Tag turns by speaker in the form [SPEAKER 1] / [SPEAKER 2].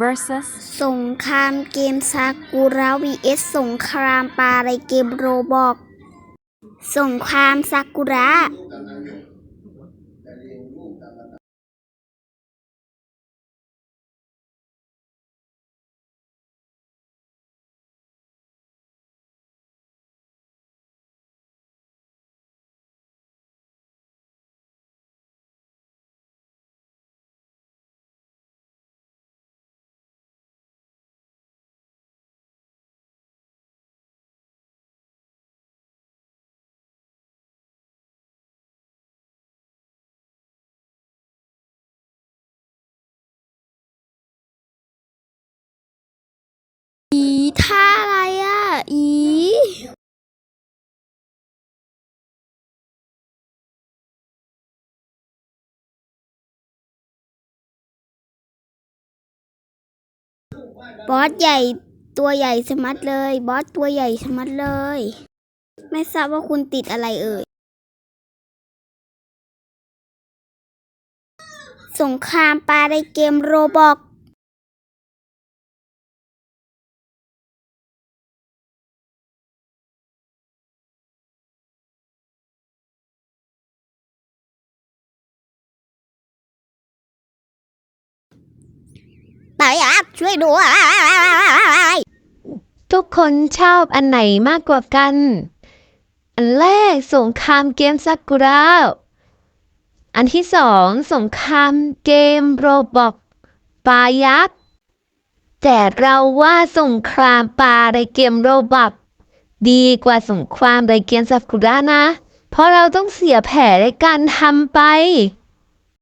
[SPEAKER 1] versus
[SPEAKER 2] สงครามเกมซากุระ vs สงครามปลาในเกมโรบอกสงครามซากุระ อีท่าอะไรอะ อีบอสใหญ่ตัวใหญ่สมัดเลย บอสตัวใหญ่สมัดเลย ไม่ทราบว่าคุณติดอะไรเอ่ย สงครามปลาในเกมโรบอก ไปอะช่วยด้วย
[SPEAKER 3] ทุกคนชอบอันไหนมากกว่ากัน อันแรกสงครามเกมซากุระอันที่สองสงครามเกมโรบอกปลายักษ์แต่เราว่าสงครามปลาในเกมโรบอกดีกว่าสงครามในเกมซากุระนะ เพราะเราต้องเสียแผลในการทำไป